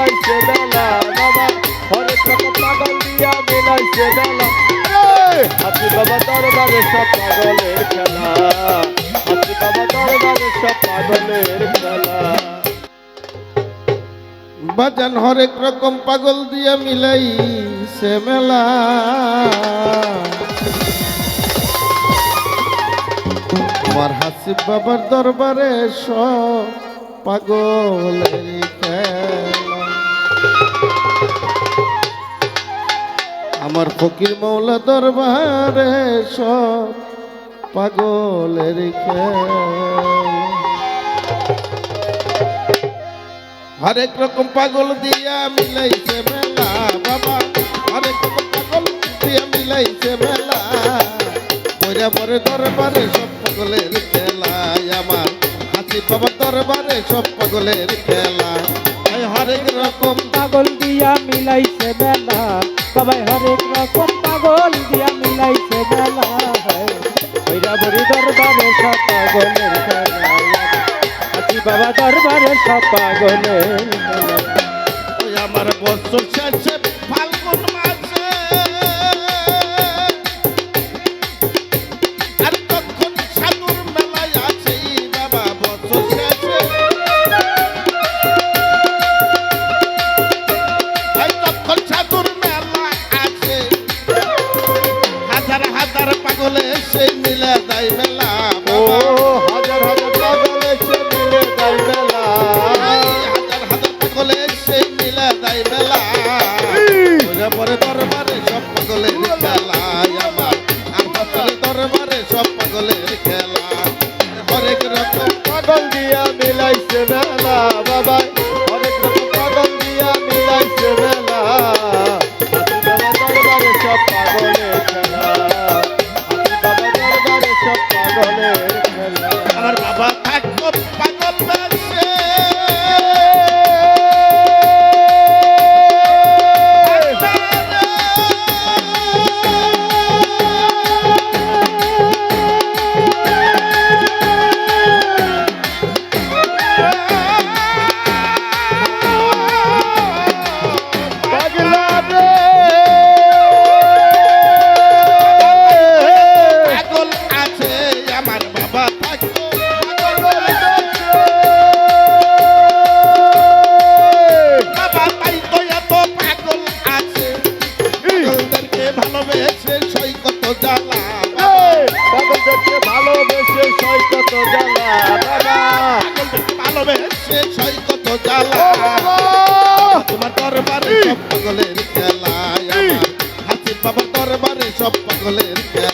মিলাইছে বেলা বাবা হরেক রকম পাগল দিয়া মিলাইছে বেলা। হাতি বাবা দরবারে সব পাগলের খেলা। হাতি বাবা দরবারে সব পাগলের খেলা। বাজান হরেক রকম পাগল দিয়া মিলাই সে মেলা। আমার হাসিব বাবার দরবারে সব পাগলের খেলা। আমার ফকির মৌলা দরবারে সব পাগলের হরেক রকম পাগল দিয়া মিলাইছে মেলা বাবা। হরেক রকম পাগল দিয়া মিলাইছে মেলা। মরে মরে দরবারে সব পাগলের খেলা আমার। হাসি বাবা দরবারে সব পাগলের খেলা হরেক রকম পাগল দিয়া মিলাইছে বেলা বাবাই হরেক রকম পাগল দিয়া মিলাইছে বেলা ওইরা বড়ি দরবারে সব খেলা বাবা দরবারে সব আমার বছর শেষে পরে জ্বালা তোমার দরবারে সব পাগলের খেলা হাসির বাবার দরবারে সব পাগলের খেলা।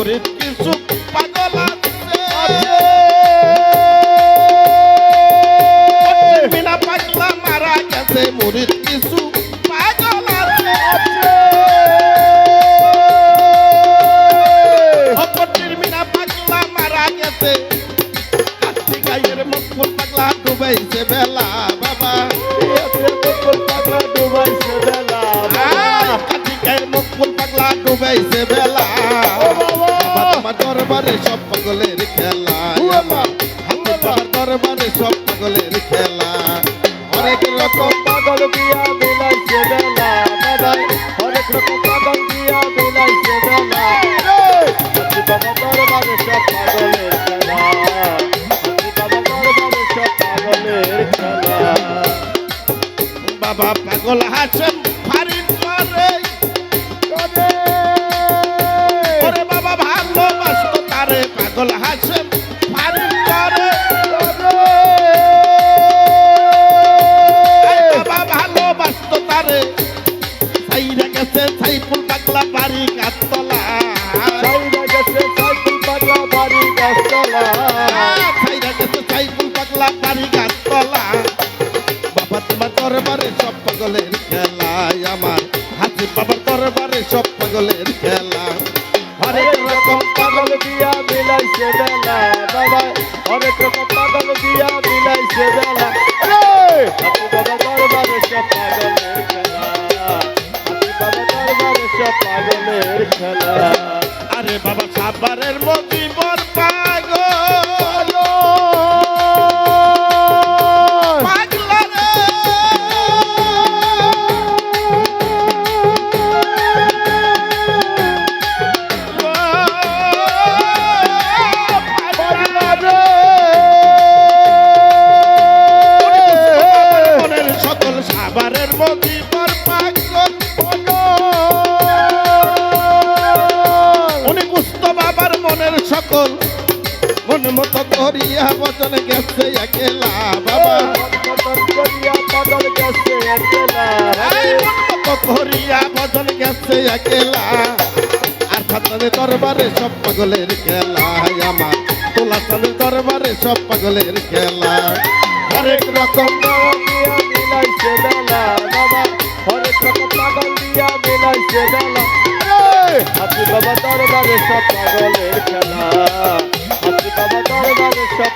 বাবার পাগলের খেলা। দরবারে সাইরে সাইরা গেছে সাইফুল কাকলা বাড়ি গাছতলা। পাগলের খেলা। আরে বাবা সাবারের মজিবর পাগল বচন গেছে একেলা বাবা। গেছে একলা করিয়া বচন গেছে একেলা। আর ছাত্রে দরবারে সব পাগলের খেলা আমার। তোলা চাঁদের দরবারে সব পাগলের খেলা। হরেক রকম দিয়া মিলাইছে বেলা বাবা। অনেক রকম পাগল দিয়া মিলাইছে বেলা। হাতি বাবা দরবারে সব পাগলের খেলা।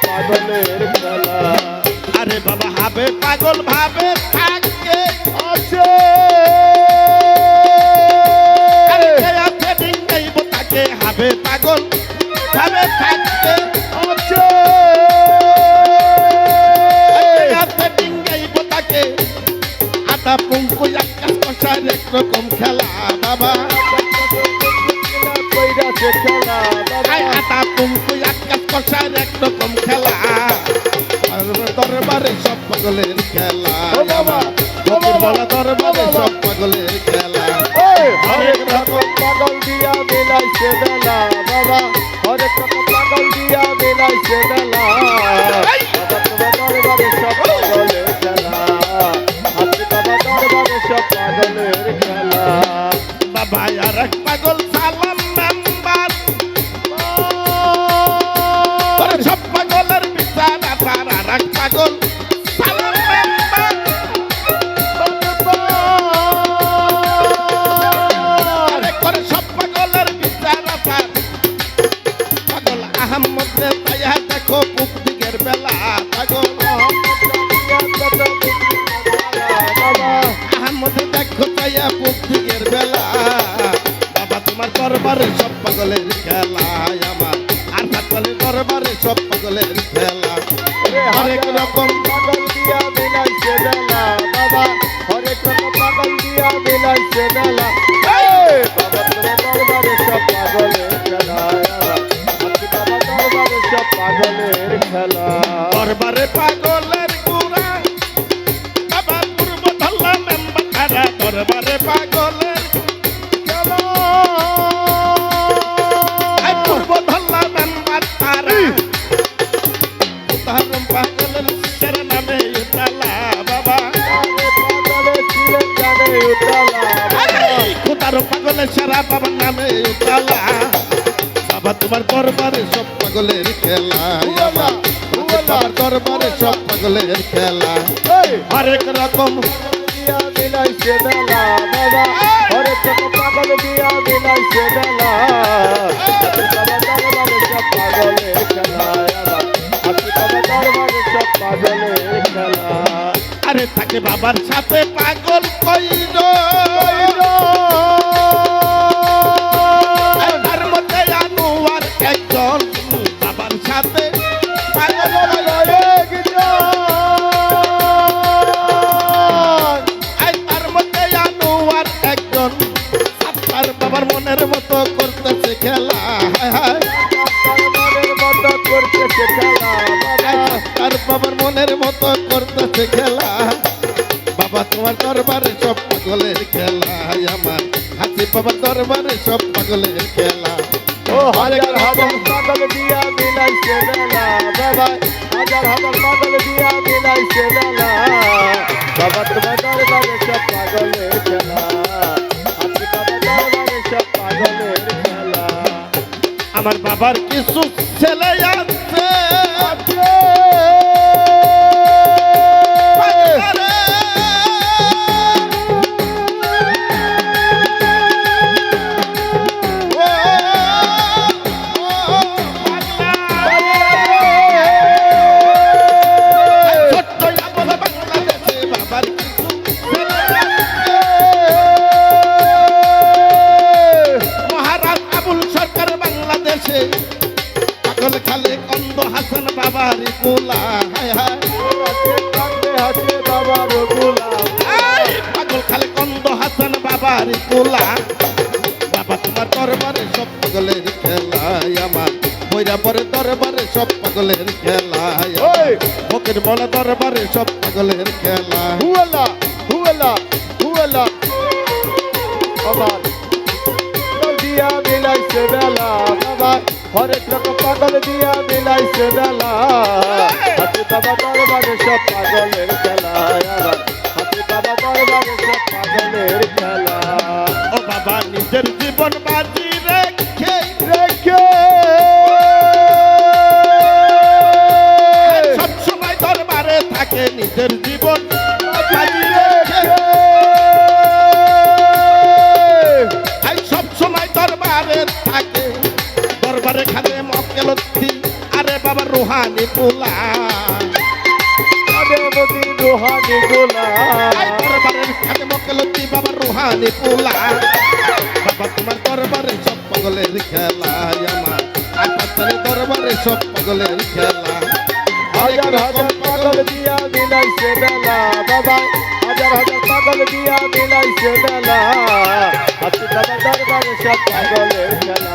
পাগলের আরে বাবা, হাবে পাগল, ভাবে থাকে, আছে। তাকে, হাবে পাগল, ভাবে থাকতে আছে। ডিঙ্গাইব তাকে আটা পুঙ্কু আকাশ কষার একরকম বাবা। হরেক পাগল দিয়া মিলাইছে বেলা আহমদ দেখো তাইয়া বুক দিগের বেলা। বাবা তোমার দরবারে সব পাগলের খেলা আমার। আর পাগলের দরবারে সব পাগলের খেলা। হরেক রকম পাগল দিয়া মিলাইছে বেলা। বাবা হরেক রকম পাগল দিয়া মিলাইছে বেলা। এই! বাবা তোমার দরবারে সব পাগলের খেলা। বাবা দরবারে সব পাগলের খেলা। দরবারে পাগলের বাবার নামে উতালা বাবা তোমার দরবারে সব পাগলের খেলা। বাবার দরবারে সব পাগলের খেলা। হরেক রকম। দিয়া মিলাইছে বেলা বাবা। হরেক রকম পাগল দিয়া মিলাইছে বেলা। দরবারে সব পাগলের খেলা আরে থাকে বাবার সাথে পাগল কইল বাবা তোমার দরবারে সব পাগলের খেলা আমার। হাসি বাবার দরবারে সব পাগলের খেলা। ও হাজার হাজার পাগল দিয়া মিলাইছে বেলা বাবা হাজার হাজার পাগল দিয়া মিলাইছে বেলা বাবা তোমার দরবারে সব পাগলের খেলা হাতি বাবা দরবারে সব পাগলের খেলা। আমার বাবার কিছু ছেলে আছে পাগলের খেলায় ওই! ফকির বলা দরবারে সব পাগলের খেলা। হুয়ালা হুয়ালা হুয়ালা। আমার দিয়া মিলাইছে বেলা বাবা। হরেক রকম পাগল দিয়া মিলাইছে বেলা। হাতি বাবা দরবারে সব পাগলের খেলা আমার হাতি বাবা দরবারে সব পাগলের খেলা। ও বাবা নিজের জীবন বাজি। রুহানি পোলা। রোহানি গোলা আই দরবারে খালে মকেলতি বাবা রুহানি পোলা। বাবা তোমার দরবারে সব পাগলের খেলা আমার। পাতালে দরবারে সব পাগলের খেলা। হাজার হাজার পাগল। দিয়া মিলাইছে বেলা বাবা। হাজার হাজার পাগল দিয়া মিলাইছে বেলা হাতি বাবা দরবারে সব পাগলের খেলা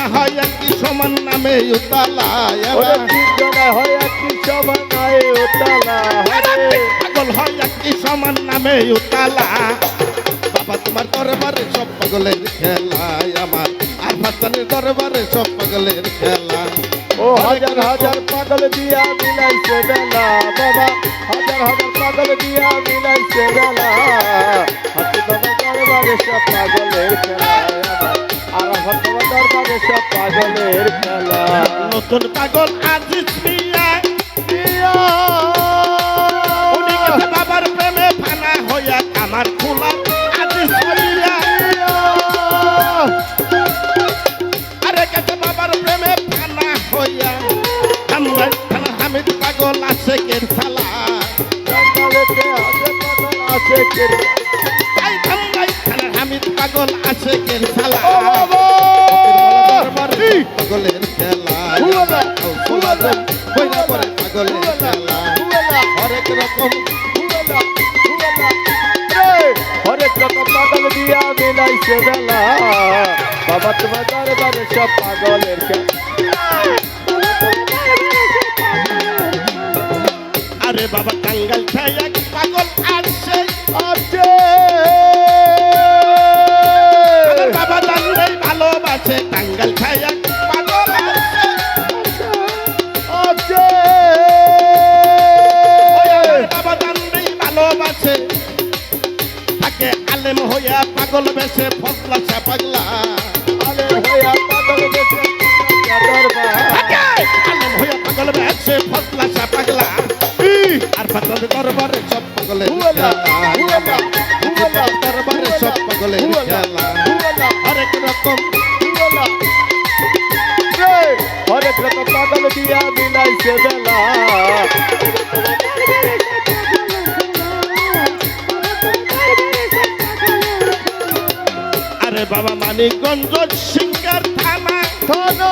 নামে তিনজনা হয় একটি সমান নাই উতলা পাগল হয় একই সমান নামে উতালা। বাবা তোমার দরবারে সব পাগলের খেলায় আমার আর ভাসানের দরবারে সব পাগলের খেলা। ও হাজার হাজার পাগল দিয়া মিলাইছে বেলা বাবা। হাজার হাজার পাগল দিয়া মিলাইছে বেলা। হাতি বাবা দরবারে সব পাগলের খেলা। পাগলের খেলা নতুন পাগল আজিজ বাবার প্রেমে ফানা হইয়া আমার খোলা। আজিজ আরে গেছে বাবার প্রেমে ফানা হইয়া। হামিদ পাগল আছে কের সালা আছে পাগল আছে কে আই ধামরাই খানা হামিদ পাগল আছে কের সালা হুয়ালা হইয়া পরে হুয়ালা, খেলা। হরেক রকম। হরেক রকম পাগল দিয়া মিলাইছে বেলা বাবা তোমার দরবারে সব পাগলের আরে বাবা টাঙ্গাল খাই এক পাগল আছে আছে বাবা জানলেই ভালোবাসে টাঙ্গাল এক রকম পাগল দিয়া মিলাইছে বেলা। আরে বাবা মানিকগঞ্জ সিঙ্গার থানা থানা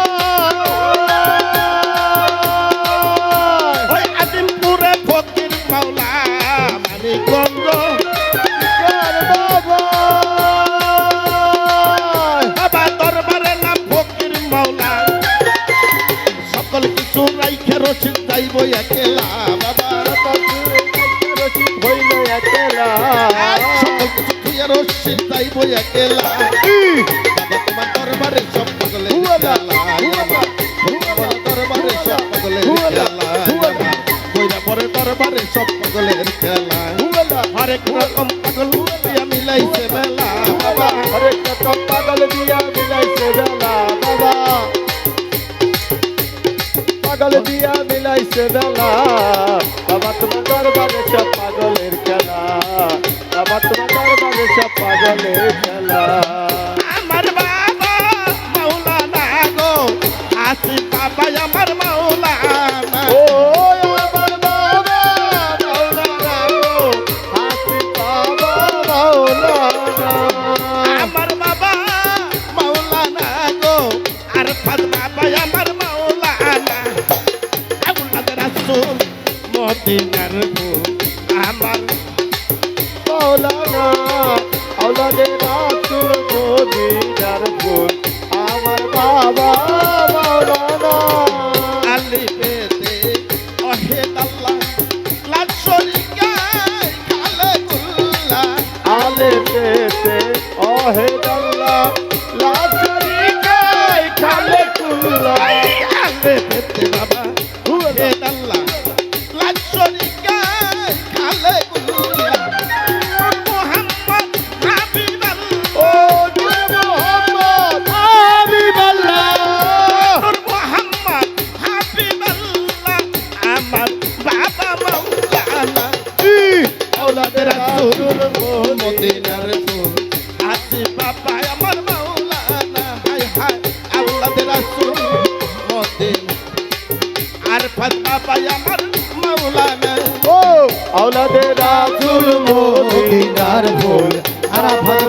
কিছু তুই একলা। বাবা তোমার দরবারে সব তোমার দরবারে সব। কইরা পরে দরবারে সব পাগলের খেলা হরেক রকম পাগল দিয়া মিলাইছে বেলা। বাবা হরেক রকম পাগল দিয়া মিলাইছে বেলা বাবা। পাগল দিয়া মিলাইছে বেলা। বাবা তোমার দরবারে সব পাগলের খেলা। বাবা তোমার দরবারে Felipe. রাখুল মোদিনার ফুল আরাফাত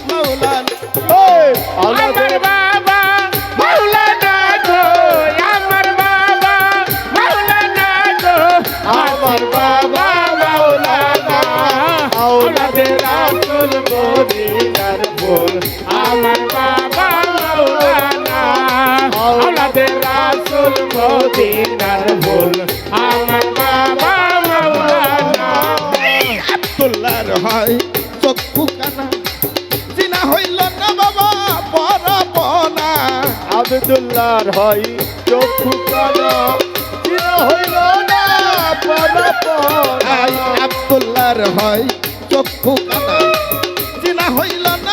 আলো আবদুল্লার হয় চক্ষু কানা আবদুল্লার হয় চক্ষু কানা চিনা হইল না